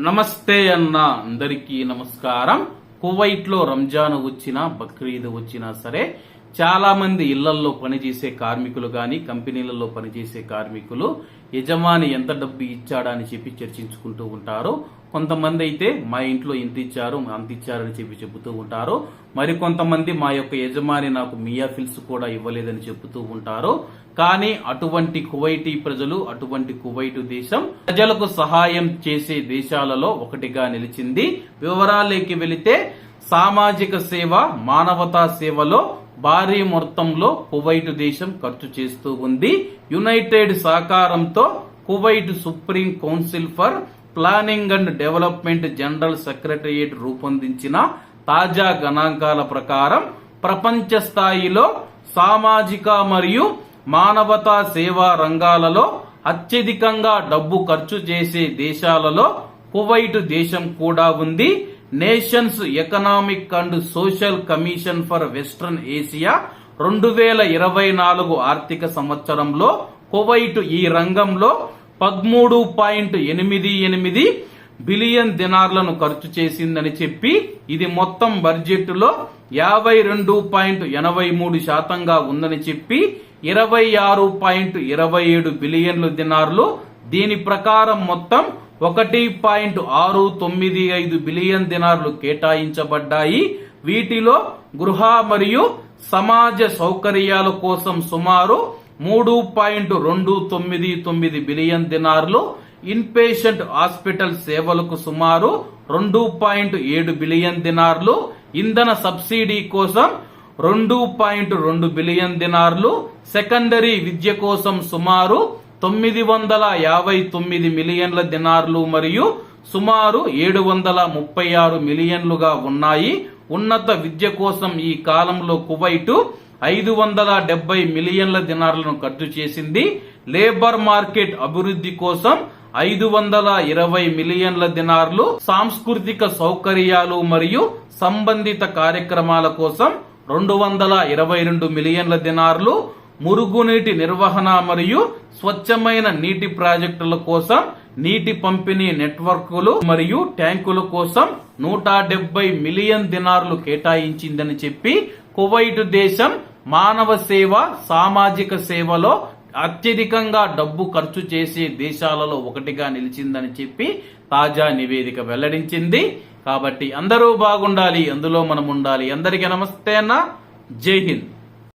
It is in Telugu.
నమస్తే అన్న అందరికీ నమస్కారం. కువైట్లో రంజాన్ వచ్చినా బక్రీద్ వచ్చినా సరే చాలా మంది ఇళ్ళలో పనిచేసే కార్మికులు గాని కంపెనీలలో పనిచేసే కార్మికులు యజమాని ఎంత డబ్బు ఇచ్చాడా అని చెప్పి చర్చించుకుంటూ ఉంటారు. కొంతమంది అయితే మా ఇంట్లో ఇంత ఇచ్చారు అంత ఇచ్చారని చెప్పి చెబుతూ ఉంటారు. మరి కొంతమంది మా యొక్క యజమాని నాకు మియా ఫిల్స్ కూడా ఇవ్వలేదని చెబుతూ ఉంటారు. కానీ అటువంటి కువైటీ ప్రజలు అటువంటి కువైటు దేశం ప్రజలకు సహాయం చేసే దేశాలలో ఒకటిగా నిలిచింది. వివరాలకి వెళితే సామాజిక సేవ మానవతా సేవలో భారీ మొత్తంలో కువైట్ దేశం ఖర్చు చేస్తూ ఉంది. యునైటెడ్ సహకారంతో Kuwait supreme council for planning and development general secretariat రూపొందించిన తాజా గణాంకాల ప్రకారం ప్రపంచ స్థాయిలో సామాజిక మరియు మానవతా సేవా రంగాలలో అత్యధికంగా డబ్బు ఖర్చు చేసే దేశాలలో కువైట్ దేశం కూడా ఉంది. Nations economic and social commission for western Asia రెండు వేల ఇరవై నాలుగు ఆర్థిక సంవత్సరంలో కువైట్ ఈ రంగంలో పదమూడు పాయింట్ ఎనిమిది ఎనిమిది బిలియన్ దినార్లను ఖర్చు చేసిందని చెప్పి ఇది మొత్తం బడ్జెట్లో యాభై రెండు పాయింట్ ఎనభై మూడు శాతంగా ఉందని చెప్పి ఇరవై ఆరు పాయింట్ ఇరవై ఏడు బిలియన్లు దినార్లు దీని ప్రకారం మొత్తం ఒకటి పాయింట్ ఆరు తొమ్మిది ఐదు బిలియన్ దినార్లు కేటాయించబడ్డాయి. వీటిలో గృహ మరియు సమాజ సౌకర్యాల కోసం సుమారు మూడు పాయింట్ రెండు తొమ్మిది తొమ్మిది బిలియన్ దినార్లు. ఇన్పేషెంట్ హాస్పిటల్ సేవలకు సుమారు రెండు పాయింట్ ఏడు బిలియన్ దినార్లు. ఇంధన సబ్సిడీ కోసం రెండు పాయింట్ రెండు బిలియన్ దినార్లు. సెకండరీ విద్య కోసం సుమారు తొమ్మిది వందల యాభై తొమ్మిది మిలియన్ల దినార్లు మరియు సుమారు ఏడు వందల ముప్పై ఆరు మిలియన్లుగా ఉన్నాయి. ఉన్నత విద్య కోసం ఈ కాలంలో కువైటు ఐదు వందల డెబ్బై మిలియన్ల దినార్లను ఖర్చు చేసింది. లేబర్ మార్కెట్ అభివృద్ధి కోసం ఐదు వందల ఇరవై మిలియన్ల దినార్లు సాంస్కృతిక సౌకర్యాలు మరియు సంబంధిత కార్యక్రమాల కోసం రెండు వందల ఇరవై రెండు మిలియన్ల దినార్లు మురుగునీటి నిర్వహణ మరియు స్వచ్ఛమైన నీటి ప్రాజెక్టుల కోసం నీటి పంపిణీ నెట్వర్కులు మరియు ట్యాంకుల కోసం నూట డెబ్బై మిలియన్ దినార్లు కేటాయించిందని చెప్పి కువైట్ దేశం మానవ సేవ సామాజిక సేవలో అత్యధికంగా డబ్బు ఖర్చు చేసే దేశాలలో ఒకటిగా నిలిచిందని చెప్పి తాజా నివేదిక వెల్లడించింది. కాబట్టి అందరూ బాగుండాలి అందులో మనం ఉండాలి. అందరికీ నమస్తే అన్న. జై హింద్.